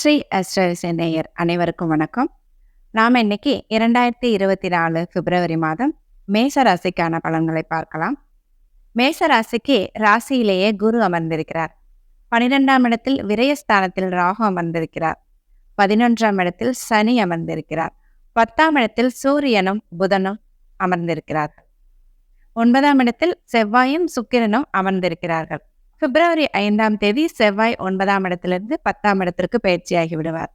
ஸ்ரீ அஸ்ட்ரவிசன் நேயர் அனைவருக்கும் வணக்கம். நாம் இன்னைக்கு இரண்டாயிரத்தி இருபத்தி நாலு பிப்ரவரி மாதம் மேச ராசிக்கான பலன்களை பார்க்கலாம். மேச ராசிக்கு ராசியிலேயே குரு அமர்ந்திருக்கிறார். பனிரெண்டாம் இடத்தில் விரயஸ்தானத்தில் ராகு அமர்ந்திருக்கிறார். பதினொன்றாம் இடத்தில் சனி அமர்ந்திருக்கிறார். பத்தாம் இடத்தில் சூரியனும் புதனும் அமர்ந்திருக்கிறார். ஒன்பதாம் இடத்தில் செவ்வாயும் சுக்கிரனும் அமர்ந்திருக்கிறார்கள். பிப்ரவரி ஐந்தாம் தேதி செவ்வாய் ஒன்பதாம் இடத்திலிருந்து பத்தாம் இடத்திற்கு பயிற்சியாகி விடுவார்.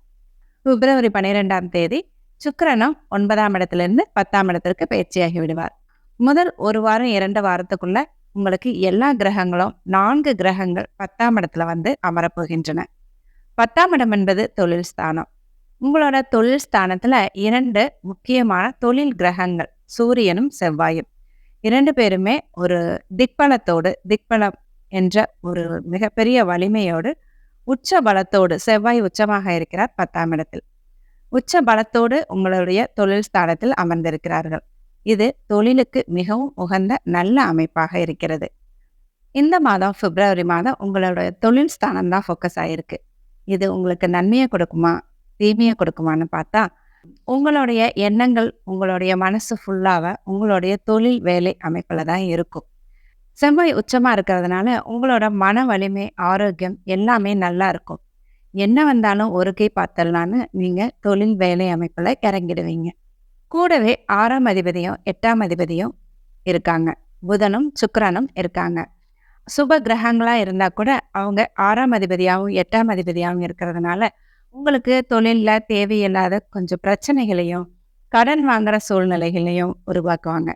பிப்ரவரி பன்னிரெண்டாம் தேதி சுக்கரனும் ஒன்பதாம் இடத்திலிருந்து பத்தாம் இடத்திற்கு பயிற்சியாகி விடுவார். முதல் ஒரு வாரம் இரண்டு வாரத்துக்குள்ள உங்களுக்கு எல்லா கிரகங்களும் நான்கு கிரகங்கள் பத்தாம் இடத்துல வந்து அமரப்போகின்றன. பத்தாம் இடம் என்பது தொழில் ஸ்தானம். உங்களோட தொழில் ஸ்தானத்துல இரண்டு முக்கியமான தொழில் கிரகங்கள் சூரியனும் செவ்வாயும். இரண்டு பேருமே ஒரு திக்பலத்தோடு திக்பலம் என்ற ஒரு மிகப்பெரிய வலிமையோடு உச்ச பலத்தோடு செவ்வாய் உச்சமாக இருக்கிறார் பத்தாம் இடத்தில். உச்ச பலத்தோடு உங்களுடைய தொழில் ஸ்தானத்தில் அமர்ந்திருக்கிறார்கள். இது தொழிலுக்கு மிகவும் உகந்த நல்ல அமைப்பாக இருக்கிறது. இந்த மாதம் பிப்ரவரி மாதம் உங்களுடைய தொழில் ஸ்தானம் தான் ஃபோக்கஸ் ஆகிருக்கு இது உங்களுக்கு நன்மையை கொடுக்குமா தீமையை கொடுக்குமான்னு பார்த்தா உங்களுடைய எண்ணங்கள் உங்களுடைய மனசு ஃபுல்லாக உங்களுடைய தொழில் வேலை அமைப்பில் தான் இருக்கும். செவ்வாய் உச்சமாக இருக்கிறதுனால உங்களோட மன வலிமை ஆரோக்கியம் எல்லாமே நல்லா இருக்கும். என்ன வந்தாலும் ஒரு கை பார்த்தலான்னு நீங்கள் தொழில் வேலை அமைப்பில் இறங்கிடுவீங்க. கூடவே ஆறாம் அதிபதியும் எட்டாம் அதிபதியும் இருக்காங்க. புதனும் சுக்கரனும் இருக்காங்க. சுப கிரகங்களாக இருந்தால் கூட அவங்க ஆறாம் அதிபதியாகவும் எட்டாம் அதிபதியாகவும் இருக்கிறதுனால உங்களுக்கு தொழிலில் தேவையில்லாத கொஞ்சம் பிரச்சனைகளையும் கடன் வாங்குகிற சூழ்நிலைகளையும் உருவாக்குவாங்க.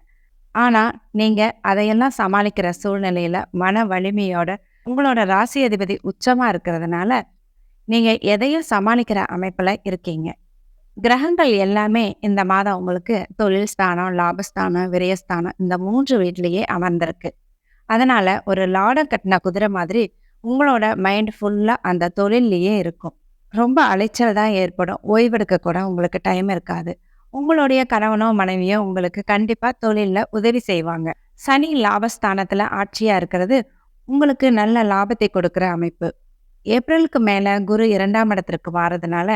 ஆனால் நீங்கள் அதையெல்லாம் சமாளிக்கிற சூழ்நிலையில் மன வலிமையோட உங்களோட ராசி அதிபதி உச்சமாக இருக்கிறதுனால நீங்கள் எதையும் சமாளிக்கிற அமைப்பில் இருக்கீங்க. கிரகங்கள் எல்லாமே இந்த மாதம் உங்களுக்கு தொழில் ஸ்தானம் லாபஸ்தானம் விரயஸ்தானம் இந்த மூன்று வீட்லேயே அமர்ந்திருக்கு. அதனால் ஒரு லாடம் கட்டின குதிரை மாதிரி உங்களோட மைண்ட் ஃபுல்லாக அந்த தொழில்லையே இருக்கும். ரொம்ப அலைச்சல் தான் ஏற்படும். ஓய்வெடுக்க கூட உங்களுக்கு டைம் இருக்காது. உங்களுடைய கணவனோ மனைவியோ உங்களுக்கு கண்டிப்பாக தொழிலில் உதவி செய்வாங்க. சனி லாபஸ்தானத்தில் ஆட்சியாக இருக்கிறது உங்களுக்கு நல்ல லாபத்தை கொடுக்குற அமைப்பு. ஏப்ரலுக்கு மேலே குரு இரண்டாம் இடத்திற்கு வாரதுனால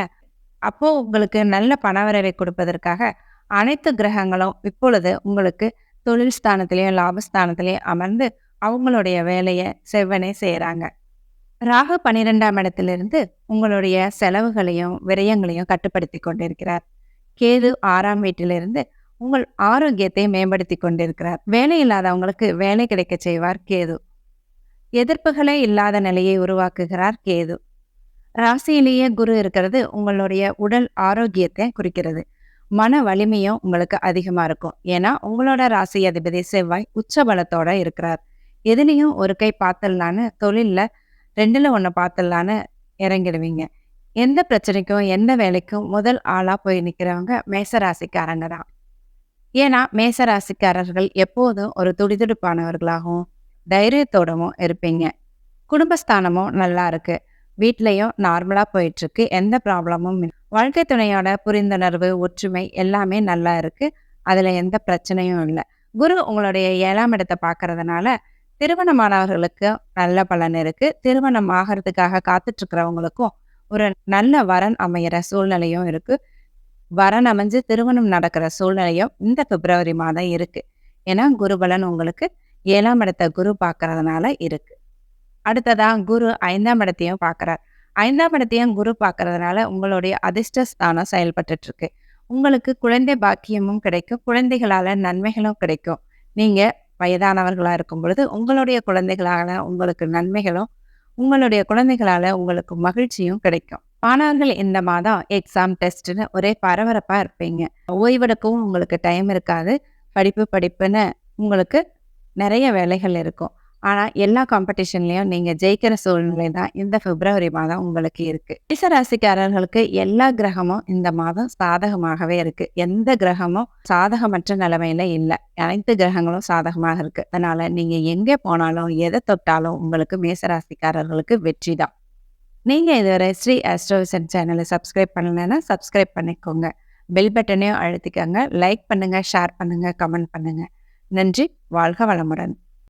அப்போது உங்களுக்கு நல்ல பணவரவை கொடுப்பதற்காக அனைத்து கிரகங்களும் இப்பொழுது உங்களுக்கு தொழில் ஸ்தானத்திலையும் லாபஸ்தானத்திலையும் அமர்ந்து அவங்களுடைய வேலையை செவ்வனே செய்கிறாங்க ராகு பன்னிரெண்டாம் இடத்திலிருந்து உங்களுடைய செலவுகளையும் விரயங்களையும் கட்டுப்படுத்தி கொண்டிருக்கிறார். கேது ஆறாம் வீட்டிலிருந்து உங்கள் ஆரோக்கியத்தை மேம்படுத்தி கொண்டிருக்கிறார். வேலை இல்லாதவங்களுக்கு வேலை கிடைக்க செய்வார் கேது. எதிர்ப்புகளே இல்லாத நிலையை உருவாக்குகிறார் கேது. ராசியிலேயே குரு இருக்கிறது உங்களுடைய உடல் ஆரோக்கியத்தை குறிக்கிறது. மன வலிமையும் உங்களுக்கு அதிகமாக இருக்கும். ஏன்னா உங்களோட ராசி அதிபதி செவ்வாய் உச்ச பலத்தோடு இருக்கிறார். எதுலேயும் ஒரு கை பார்த்தலான்னு தொழிலில் ரெண்டில் ஒன்று பார்த்தலான்னு இறங்கிடுவீங்க. எந்த பிரச்சனைக்கும் எந்த வேலைக்கும் முதல் ஆளாக போய் நிற்கிறவங்க மேசராசிக்காரங்க தான். ஏன்னா மேசராசிக்காரர்கள் எப்போதும் ஒரு துடிதுடிப்பானவர்களாகவும் தைரியத்தோடவும் இருப்பீங்க. குடும்பஸ்தானமும் நல்லா இருக்கு. வீட்லேயும் நார்மலாக போயிட்டுருக்கு எந்த ப்ராப்ளமும் வாழ்க்கை துணையோட புரிந்துணர்வு ஒற்றுமை எல்லாமே நல்லா இருக்கு. அதில் எந்த பிரச்சனையும் இல்லை. குரு உங்களுடைய ஏழாம் இடத்தை பார்க்கறதுனால திருமணமானவர்களுக்கு நல்ல பலன் இருக்குது திருமணம் ஆகிறதுக்காக காத்துட்ருக்கிறவங்களுக்கும் ஒரு நல்ல வரன் அமையிற சூழ்நிலையும் இருக்கு. வரன் அமைஞ்சு திருமணம் நடக்கிற சூழ்நிலையும் இந்த பிப்ரவரி மாதம் இருக்கு. ஏன்னா குருபலன் உங்களுக்கு ஏழாம் இடத்த குரு பார்க்கறதுனால இருக்கு. அடுத்ததான் குரு ஐந்தாம் இடத்தையும் பார்க்கறார். ஐந்தாம் இடத்தையும் குரு பார்க்கறதுனால உங்களுடைய அதிர்ஷ்ட ஸ்தானம் இருக்கு உங்களுக்கு குழந்தை பாக்கியமும் கிடைக்கும். குழந்தைகளால நன்மைகளும் கிடைக்கும். நீங்க வயதானவர்களா இருக்கும் பொழுது உங்களுடைய குழந்தைகளால உங்களுக்கு நன்மைகளும் உங்களுடைய குழந்தைகளால உங்களுக்கு மகிழ்ச்சியும் கிடைக்கும். மாணவர்கள் இந்த மாதம் எக்ஸாம் டெஸ்ட்னு ஒரே பரபரப்பா இருப்பீங்க. ஓய்வெடுக்கவும் உங்களுக்கு டைம் இருக்காது. படிப்பு படிப்புன்னு உங்களுக்கு நிறைய வேலைகள் இருக்கும். ஆனால் எல்லா காம்படிஷன்லையும் நீங்கள் ஜெயிக்கிற சூழ்நிலை தான். இந்த பிப்ரவரி மாதம் உங்களுக்கு இருக்கு. ராசிக்காரர்களுக்கு எல்லா கிரகமும் இந்த மாதம் சாதகமாகவே இருக்குது எந்த கிரகமும் சாதகமற்ற நிலைமையில இல்லை. அனைத்து கிரகங்களும் சாதகமாக இருக்குது அதனால் நீங்கள் எங்கே போனாலும் எதை தொட்டாலும் உங்களுக்கு மேசராசிக்காரர்களுக்கு வெற்றி தான். நீங்கள் இதுவரை ஸ்ரீ அஸ்ட்ரோவிசன் சேனலை சப்ஸ்கிரைப் பண்ணலைன்னா சப்ஸ்கிரைப் பண்ணிக்கோங்க. பெல் பட்டனையும் அழுத்திக்கோங்க. லைக் பண்ணுங்கள் ஷேர் பண்ணுங்கள் கமெண்ட் பண்ணுங்கள் நன்றி. வாழ்க வளமுடன்.